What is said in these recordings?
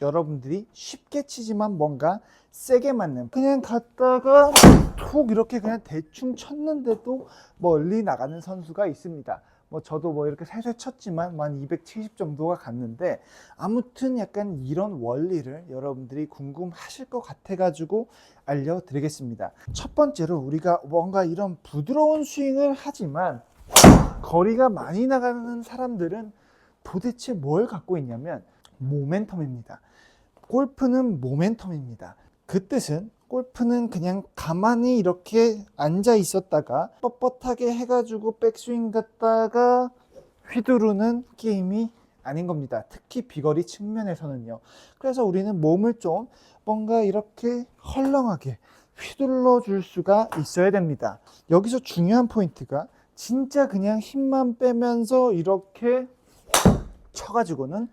여러분들이 쉽게 치지만 뭔가 세게 맞는 그냥 갔다가 툭 이렇게 그냥 대충 쳤는데도 멀리 나가는 선수가 있습니다. 뭐 저도 뭐 이렇게 살살 쳤지만 한270 정도가 갔는데 아무튼 약간 이런 원리를 여러분들이 궁금하실 것 같아가지고 알려드리겠습니다. 첫 번째로 우리가 뭔가 이런 부드러운 스윙을 하지만 거리가 많이 나가는 사람들은 도대체 뭘 갖고 있냐면 모멘텀입니다. 골프는 모멘텀입니다. 그 뜻은 골프는 그냥 가만히 이렇게 앉아 있었다가 뻣뻣하게 해가지고 백스윙 갔다가 휘두르는 게임이 아닌 겁니다. 특히 비거리 측면에서는요. 그래서 우리는 몸을 좀 뭔가 이렇게 헐렁하게 휘둘러 줄 수가 있어야 됩니다. 여기서 중요한 포인트가 진짜 그냥 힘만 빼면서 이렇게 쳐가지고는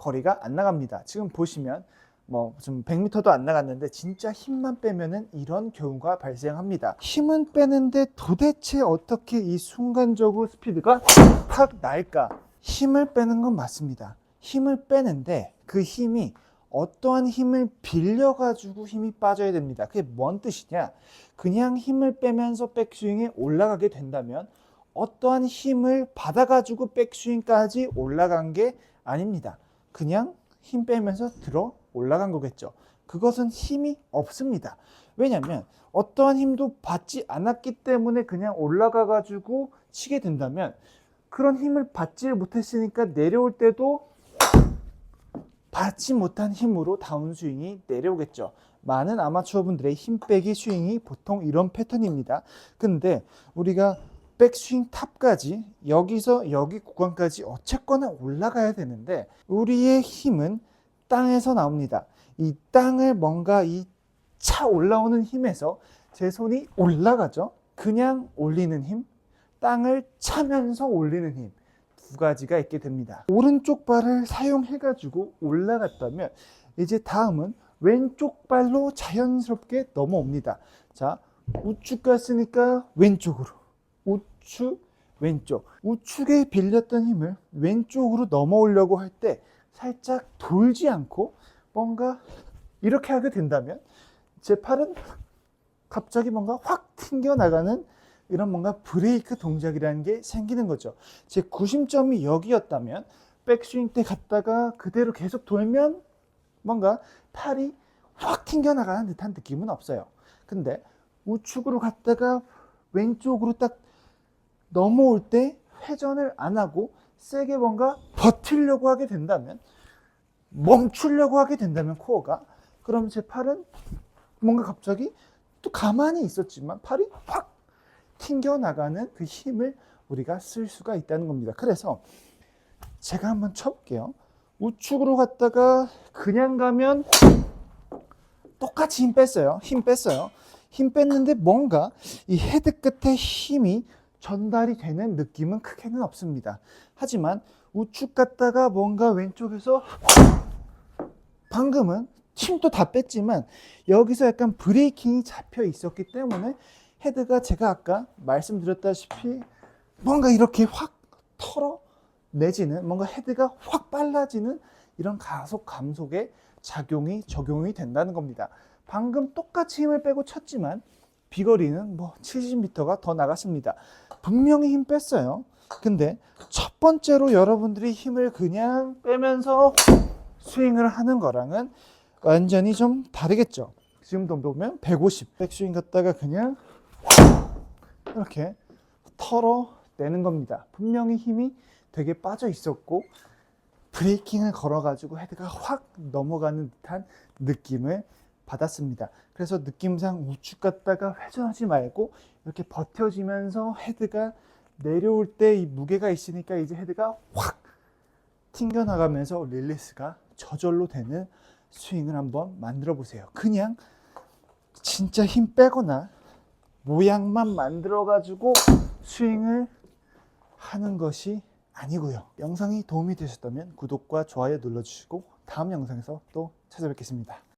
거리가 안 나갑니다. 지금 보시면 뭐좀 100m도 안 나갔는데 진짜 힘만 빼면은 이런 경우가 발생합니다. 힘은 빼는데 도대체 어떻게 이 순간적으로 스피드가 팍 날까? 힘을 빼는 건 맞습니다. 힘을 빼는데 그 힘이 어떠한 힘을 빌려가지고 힘이 빠져야 됩니다. 그게 뭔 뜻이냐? 그냥 힘을 빼면서 백스윙에 올라가게 된다면 어떠한 힘을 받아가지고 백스윙까지 올라간 게 아닙니다. 그냥 힘 빼면서 들어 올라간 거겠죠. 그것은 힘이 없습니다. 왜냐하면 어떠한 힘도 받지 않았기 때문에 그냥 올라가 가지고 치게 된다면 그런 힘을 받지 못했으니까 내려올 때도 받지 못한 힘으로 다운스윙이 내려오겠죠. 많은 아마추어 분들의 힘 빼기 스윙이 보통 이런 패턴입니다. 근데 우리가 백스윙 탑까지 여기서 여기 구간까지 어쨌거나 올라가야 되는데 우리의 힘은 땅에서 나옵니다. 이 땅을 뭔가 이 차 올라오는 힘에서 제 손이 올라가죠. 그냥 올리는 힘, 땅을 차면서 올리는 힘. 두 가지가 있게 됩니다. 오른쪽 발을 사용해 가지고 올라갔다면 이제 다음은 왼쪽 발로 자연스럽게 넘어옵니다. 자, 우측 갔으니까 왼쪽으로. 우측, 왼쪽. 우측에 빌렸던 힘을 왼쪽으로 넘어오려고 할 때 살짝 돌지 않고 뭔가 이렇게 하게 된다면 제 팔은 갑자기 뭔가 확 튕겨 나가는 이런 뭔가 브레이크 동작이라는 게 생기는 거죠. 제 구심점이 여기였다면 백스윙 때 갔다가 그대로 계속 돌면 뭔가 팔이 확 튕겨 나가는 듯한 느낌은 없어요. 근데 우측으로 갔다가 왼쪽으로 딱 넘어올 때 회전을 안 하고 세게 뭔가 버틸려고 하게 된다면 멈추려고 하게 된다면 코어가 그럼 제 팔은 뭔가 갑자기 또 가만히 있었지만 팔이 확 튕겨 나가는 그 힘을 우리가 쓸 수가 있다는 겁니다. 그래서 제가 한번 쳐볼게요. 우측으로 갔다가 그냥 가면 똑같이 힘 뺐어요. 힘 뺐어요. 힘 뺐는데 뭔가 이 헤드 끝에 힘이 전달이 되는 느낌은 크게는 없습니다. 하지만 우측 갔다가 뭔가 왼쪽에서 방금은 힘도 다 뺐지만 여기서 약간 브레이킹이 잡혀 있었기 때문에 헤드가 제가 아까 말씀드렸다시피 뭔가 이렇게 확 털어 내지는 뭔가 헤드가 확 빨라지는 이런 가속 감속의 작용이 적용이 된다는 겁니다. 방금 똑같이 힘을 빼고 쳤지만 비거리는 뭐 70m가 더 나갔습니다. 분명히 힘 뺐어요. 근데 첫 번째로 여러분들이 힘을 그냥 빼면서 스윙을 하는 거랑은 완전히 좀 다르겠죠. 지금도 보면 150 백스윙 갔다가 그냥 이렇게 털어내는 겁니다. 분명히 힘이 되게 빠져 있었고 브레이킹을 걸어가지고 헤드가 확 넘어가는 듯한 느낌을 받았습니다. 그래서 느낌상 우측 갔다가 회전하지 말고 이렇게 버텨지면서 헤드가 내려올 때 이 무게가 있으니까 이제 헤드가 확 튕겨나가면서 릴리스가 저절로 되는 스윙을 한번 만들어 보세요. 그냥 진짜 힘 빼거나 모양만 만들어 가지고 스윙을 하는 것이 아니고요. 영상이 도움이 되셨다면 구독과 좋아요 눌러주시고 다음 영상에서 또 찾아뵙겠습니다.